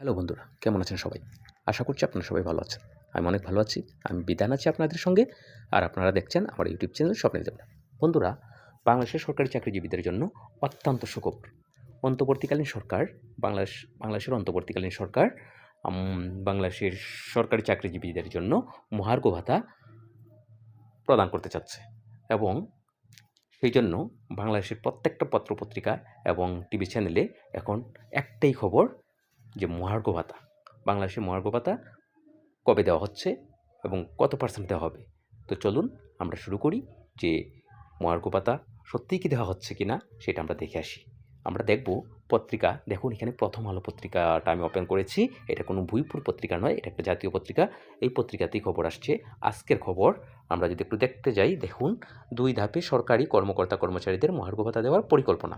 Hello বন্ধুরা, কেমন আছেন সবাই? আশা করছি আপনারা সবাই ভালো আছেন। আমি অনেক ভালো আছি, আমি বিধান আছি আপনাদের সঙ্গে, আর আপনারা দেখছেন আমার ইউটিউব চ্যানেল স্বপ্নের দেবনা বন্ধুরা, বাংলাদেশের সরকারি চাকরিজীবীদের জন্য অত্যন্ত সুখবর। অন্তর্বর্তীকালীন সরকার, বাংলাদেশ, বাংলাদেশের অন্তর্বর্তীকালীন সরকার বাংলাদেশের সরকারি চাকরিজীবীদের জন্য মহার্ঘ ভাতা প্রদান করতে চাচ্ছে। এবং সেই জন্য বাংলাদেশের প্রত্যেকটা পত্রপত্রিকা এবং টিভি চ্যানেলে এখন একটাই খবর যে মহার্ঘ ভাতা বাংলাদেশে মহার্ঘ ভাতা কবে দেওয়া হচ্ছে এবং কত পার্সেন্ট দেওয়া হবে? তো চলুন আমরা শুরু করি যে মহার্ঘ ভাতা সত্যিই কি দেওয়া হচ্ছে কি না সেটা আমরা দেখে আসি। আমরা দেখব পত্রিকা, দেখুন এখানে প্রথম আলো পত্রিকাটা আমি ওপেন করেছি। এটা কোনো ভুইপুর পত্রিকা নয়, এটা একটা জাতীয় পত্রিকা। এই পত্রিকাতেই খবর আসছে, আজকের খবর। আমরা যদি একটু দেখতে যাই, দেখুন দুই ধাপে সরকারি কর্মকর্তা কর্মচারীদের মহার্ঘ ভাতা দেওয়ার পরিকল্পনা।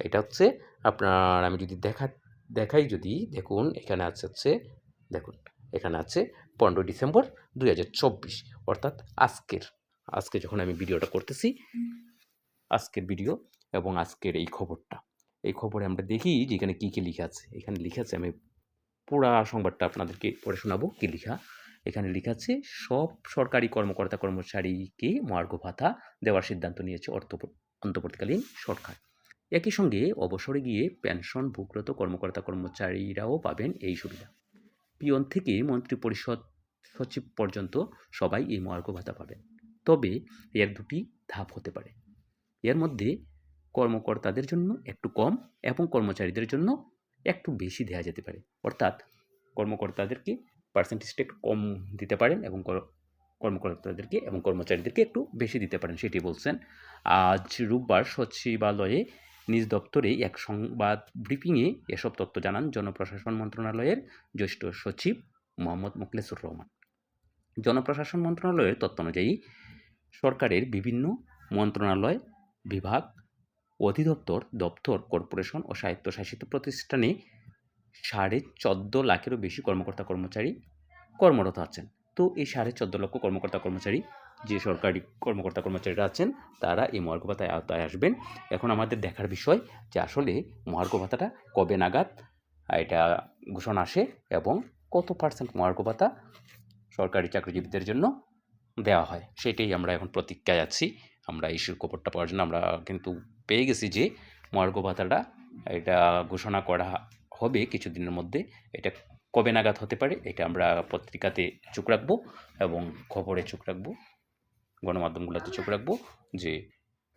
এটা হচ্ছে আপনার, আমি যদি দেখা দেখাই যদি, দেখুন, এখানে আছে হচ্ছে, দেখুন, এখানে আছে পনেরো ডিসেম্বর দুই হাজার চব্বিশ, অর্থাৎ আজকের, আজকে যখন আমি ভিডিওটা করতেছি, আজকের ভিডিও এবং আজকের এই খবরটা। এই খবরে আমরা দেখি যে এখানে কী কী লেখা আছে। এখানে লেখা আছে, আমি পুরা সংবাদটা আপনাদেরকে পড়ে শোনাবো, কী লেখা? এখানে লেখা আছে, সব সরকারি কর্মকর্তা কর্মচারীকে মহার্ঘ ভাতা দেওয়ার সিদ্ধান্ত নিয়েছে অর্থ, অন্তর্বর্তীকালীন সরকার। একই সঙ্গে অবসরে গিয়ে পেনশন ভুগরত কর্মকর্তা কর্মচারীরাও পাবেন এই সুবিধা। পিয়ন থেকে মন্ত্রী পরিষদ সচিব পর্যন্ত সবাই এই মহার্ঘ ভাতা পাবেন। তবে এর দুটি ধাপ হতে পারে। এর মধ্যে কর্মকর্তাদের জন্য একটু কম এবং কর্মচারীদের জন্য একটু বেশি দেওয়া যেতে পারে। অর্থাৎ কর্মকর্তাদেরকে পার্সেন্টেজটা একটু কম দিতে পারেন এবং কর- কর্মকর্তাদেরকে এবং কর্মচারীদেরকে একটু বেশি দিতে পারেন, সেটি বলছেন। আজ রোববার সচিবালয়ে নিজ দপ্তরে এক সংবাদ ব্রিফিংয়ে এসব তথ্য জানান জনপ্রশাসন মন্ত্রণালয়ের জ্যেষ্ঠ সচিব মোহাম্মদ মুখলেসুর রহমান। জনপ্রশাসন মন্ত্রণালয়ের তথ্য অনুযায়ী সরকারের বিভিন্ন মন্ত্রণালয় বিভাগ, অধিদপ্তর, দপ্তর, কর্পোরেশন ও স্বায়ত্তশাসিত প্রতিষ্ঠানে সাড়ে চোদ্দ লাখেরও বেশি কর্মকর্তা কর্মচারী কর্মরত আছেন। তো এই সাড়ে চোদ্দ লক্ষ কর্মকর্তা কর্মচারী, যে সরকারি কর্মকর্তা কর্মচারীরা আছেন, তারা এই মহার্ঘ ভাতায় আওতায় আসবেন। এখন আমাদের দেখার বিষয় যে আসলে মহার্ঘ ভাতাটা কবে নাগাদ এটা ঘোষণা আসে এবং কত পার্সেন্ট মহার্ঘ ভাতা সরকারি চাকরিজীবীদের জন্য দেওয়া হয়, সেটাই আমরা এখন প্রতীক্ষায় আছি। আমরা এই খবরটা পাওয়ার জন্য আমরা কিন্তু পেয়ে গেছি যে মহার্ঘ ভাতাটা এটা ঘোষণা করা হবে কিছুদিনের মধ্যে। এটা কবে নাগাদ হতে পারে, এটা আমরা পত্রিকাতে চোখ রাখব এবং খবরে চোখ রাখব, গণমাধ্যমগুলোতে চোখ রাখব যে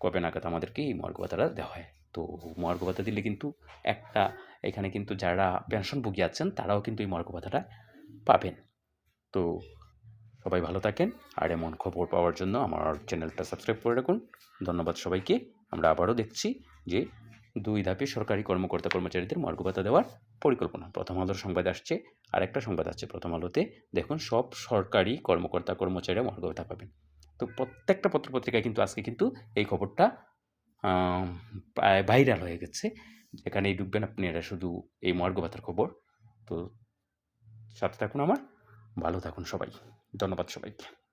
কবে নাগাদ আমাদেরকে এই মহার্ঘ ভাতাটা দেওয়া হয়। তো মহার্ঘ ভাতা দিলে কিন্তু একটা, এখানে কিন্তু যারা পেনশনভোগী আছেন তারাও কিন্তু এই মহার্ঘ ভাতাটা পাবেন। তো সবাই ভালো থাকেন আর এমন খবর পাওয়ার জন্য আমার চ্যানেলটা সাবস্ক্রাইব করে রাখুন। ধন্যবাদ সবাইকে। আমরা আবারও দেখছি যে দুই ধাপে সরকারি কর্মকর্তা কর্মচারীদের মর্গ ভাতা দেওয়ার পরিকল্পনা। প্রথম আলোর সংবাদ আসছে আর একটা সংবাদ আসছে প্রথম আলোতে। দেখুন, সব সরকারি কর্মকর্তা কর্মচারীরা মর্গ ভাতা পাবেন। তো প্রত্যেকটা পত্রপত্রিকায় কিন্তু আজকে কিন্তু এই খবরটা ভাইরাল হয়ে গেছে। যেখানেই ঢুকবেন আপনি, এটা শুধু এই মর্গ ভাতার খবর। তো সাথে থাকুন আমার, ভালো থাকুন সবাই। ধন্যবাদ সবাইকে।